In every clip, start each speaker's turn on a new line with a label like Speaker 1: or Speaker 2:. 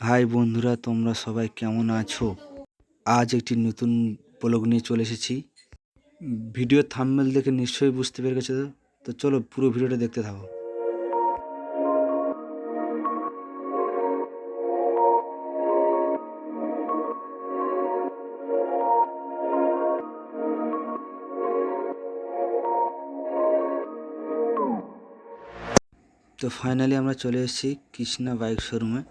Speaker 1: High বন্ধুরা, তোমরা সবাই কেমন আছো? আজ একটি নতুন ব্লগ নিয়ে চলে এসেছি। ভিডিও থাম্বনেল দেখে নিশ্চয়ই বুঝতে পেরে গেছো তো? চলো পুরো ভিডিওটা দেখতে থাকো। তো ফাইনালি আমরা চলে এসেছি কৃষ্ণা বাইক শোরুমে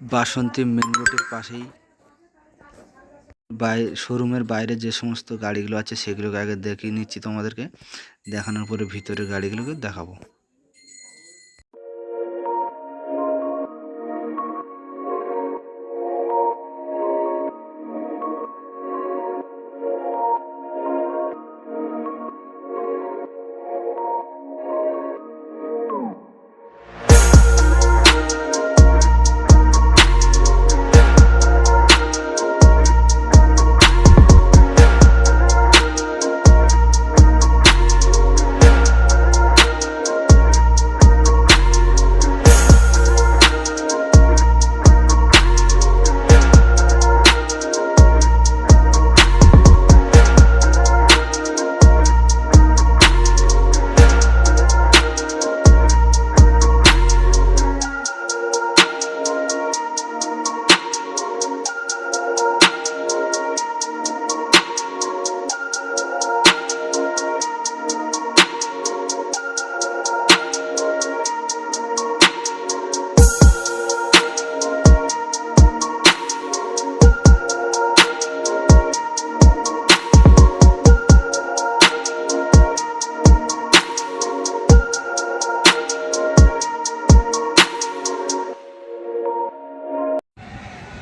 Speaker 1: বাসন্তী মেন রোডের পাশেই বাই, শোরুমের বাইরে যে সমস্ত গাড়িগুলো আছে, সেগুলোকে আগে দেখিয়ে নিচ্ছি তোমাদেরকে। দেখানোর পরে ভিতরে গাড়িগুলোকে দেখাবো।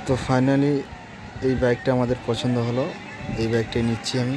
Speaker 1: তো ফাইনালি এই বাইকটা আমাদের পছন্দ হলো। এই বাইকটাই নিচ্ছি আমি।